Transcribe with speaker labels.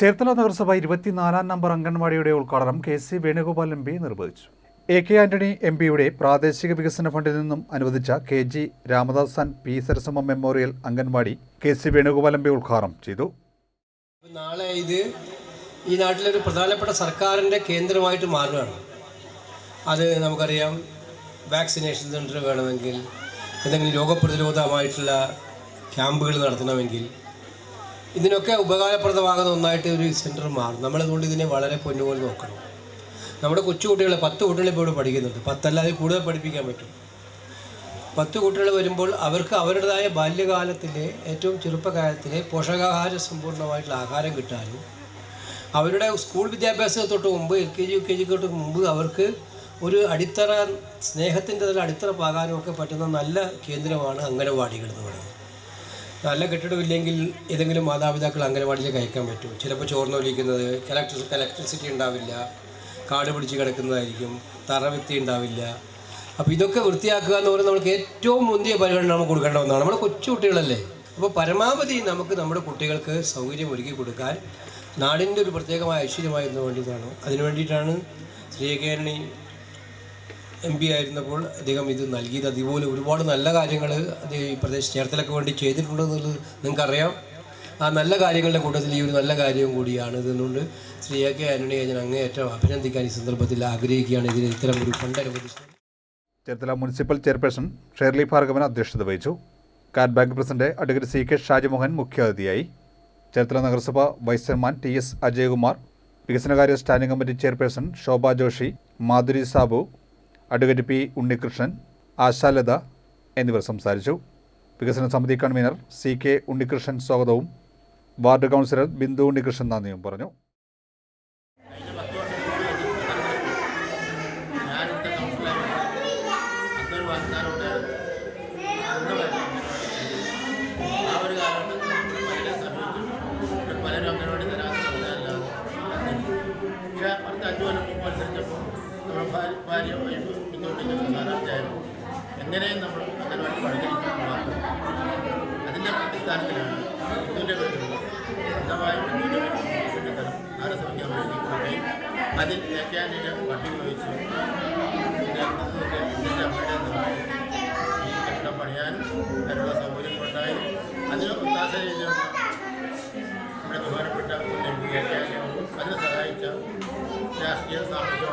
Speaker 1: ചേർത്തല നഗരസഭ ഇരുപത്തിനാലാം നമ്പർ അംഗൻവാടിയുടെ ഉദ്ഘാടനം K C Venugopal M P നിർവഹിച്ചു. എ കെ ആന്റണി എം പിയുടെ പ്രാദേശിക വികസന ഫണ്ടിൽ നിന്നും അനുവദിച്ച K G Ramadasan P Sarasamma memorial anganwadi K C Venugopal M P ഉദ്ഘാടനം ചെയ്തു.
Speaker 2: നാളെ ഇത് ഈ നാട്ടിലൊരു പ്രധാനപ്പെട്ട സർക്കാരിന്റെ കേന്ദ്രമായിട്ട് മാറുകയാണ്. അത് നമുക്കറിയാം വാക്സിനേഷൻ സെന്റർ വേണമെങ്കിൽ എന്തെങ്കിലും രോഗപ്രതിരോധമായിട്ടുള്ള ക്യാമ്പുകൾ നടത്തണമെങ്കിൽ ഇതിനൊക്കെ ഉപകാരപ്രദമാകുന്ന ഒന്നായിട്ട് ഒരു സെന്റർ മാറും. നമ്മളതുകൊണ്ട് ഇതിനെ വളരെ പൊന്നുപോലെ നോക്കണം. നമ്മുടെ കൊച്ചുകുട്ടികളെ പത്ത് കുട്ടികളെ ഇപ്പോൾ ഇവിടെ പഠിക്കുന്നുണ്ട് പത്തല്ലാതെ കൂടുതൽ പഠിപ്പിക്കാൻ പറ്റും. പത്ത് കുട്ടികൾ വരുമ്പോൾ അവർക്ക് അവരുടേതായ ബാല്യകാലത്തിലെ ഏറ്റവും ചെറുപ്പകാലത്തിലെ പോഷകാഹാര സമ്പൂർണമായിട്ടുള്ള ആഹാരം കിട്ടാനും അവരുടെ സ്കൂൾ വിദ്യാഭ്യാസത്തിന് തൊട്ട് മുമ്പ് L K G U K G തൊട്ട് മുമ്പ് അവർക്ക് ഒരു അടിത്തറ സ്നേഹത്തിന്റെ തന്നെ അടിത്തറ പാകാനും ഒക്കെ പറ്റുന്ന നല്ല കേന്ദ്രമാണ് അംഗനവാടികൾ എന്ന് പറയുന്നത്. നല്ല കെട്ടിടമില്ലെങ്കിൽ ഏതെങ്കിലും മാതാപിതാക്കൾ അംഗനവാടിയിലേക്ക് അയക്കാൻ പറ്റും ചിലപ്പോൾ ചോർന്നൊലിക്കുന്നത് ഇലക്ട്രി ഇലക്ട്രിസിറ്റി ഉണ്ടാവില്ല കാട് പിടിച്ച് കിടക്കുന്നതായിരിക്കും തറവിത്തി ഉണ്ടാവില്ല. അപ്പോൾ ഇതൊക്കെ വൃത്തിയാക്കുക എന്ന് പറയുന്നത് നമുക്ക് ഏറ്റവും മുന്തിയ പരിഗണന നമുക്ക് കൊടുക്കേണ്ട ഒന്നാണ്. നമ്മുടെ കൊച്ചു കുട്ടികളല്ലേ? അപ്പോൾ പരമാവധി നമുക്ക് നമ്മുടെ കുട്ടികൾക്ക് സൗകര്യം ഒരുക്കി കൊടുക്കാൻ നാടിന്റെ ഒരു പ്രത്യേകമായ ഐശ്വര്യമായിരുന്നു വേണ്ടിയിട്ടാണ് അതിനു വേണ്ടിയിട്ടാണ് ശ്രീകേരണി എം പി ആയിരുന്നപ്പോൾ അദ്ദേഹം ഇത് നൽകിയത്. അതുപോലെ ഒരുപാട് നല്ല കാര്യങ്ങൾ ഈ പ്രദേശ ചേർത്തലക്ക് വേണ്ടി ചെയ്തിട്ടുണ്ടെന്നുള്ളത് നിങ്ങൾക്കറിയാം. ആ നല്ല കാര്യങ്ങളുടെ കൂട്ടത്തിൽ ഈ ഒരു നല്ല കാര്യവും കൂടിയാണ് ഇതെന്നുകൊണ്ട് ശ്രീ എ കെ ആന്റണിയെ ഞാൻ അങ്ങേയറ്റം അഭിനന്ദിക്കാൻ ഈ സന്ദർഭത്തിൽ ആഗ്രഹിക്കുകയാണ്. ഇതിന് ഇത്തരം ഒരു ഫണ്ട് അനുവദിച്ചത്
Speaker 1: ചേർത്തല മുനിസിപ്പൽ ചെയർപേഴ്സൺ ഷേർലി ഭാർഗവൻ അധ്യക്ഷത വഹിച്ചു. കാറ്റ് bank president advocate C K Shajimohan മുഖ്യാതിഥിയായി. ചേർത്തല നഗരസഭ vice chairman T S Ajayakumar വികസനകാര്യ standing committee chairperson Shobha Joshi Madhuri Sabu advocate P Unnikrishnan Ashalatha എന്നിവർ സംസാരിച്ചു. വികസന സമിതി കൺവീനർ സി കെ ഉണ്ണികൃഷ്ണൻ സ്വാഗതവും വാർഡ് കൗൺസിലർ ബിന്ദു ഉണ്ണികൃഷ്ണൻ നന്ദിയും പറഞ്ഞു.
Speaker 3: ഭാര്യ വൈഫ് മുന്നോട്ടിരിക്കുന്ന സ്ഥാനാർത്ഥിയായിരുന്നു എങ്ങനെയും നമ്മൾ അംഗൻവാടി പഠിക്കണം അതിന്റെ അടിസ്ഥാനത്തിലാണ് ഹിന്ദുവിന്റെ പേരുള്ള ശുദ്ധമായി ഹിന്ദുവിന്റെ ചുറ്റിത്തരം ആരെ ശ്രമിക്കാൻ വേണ്ടി കൊടുക്കുകയും അതിൽ ഏക്കാനിയുടെ വട്ടി ഉപയോഗിച്ച് എന്റെ എന്റെ അമ്മയുടെ ഈ കെട്ടിടം പണിയാനും അതിനുള്ള സൗകര്യങ്ങളുണ്ടായി അതിന് ഒത്താശ ചെയ്തുകൊണ്ട് നമ്മുടെ ബഹുമാനപ്പെട്ട അതിനെ സഹായിച്ച രാഷ്ട്രീയ സാമൂഹിക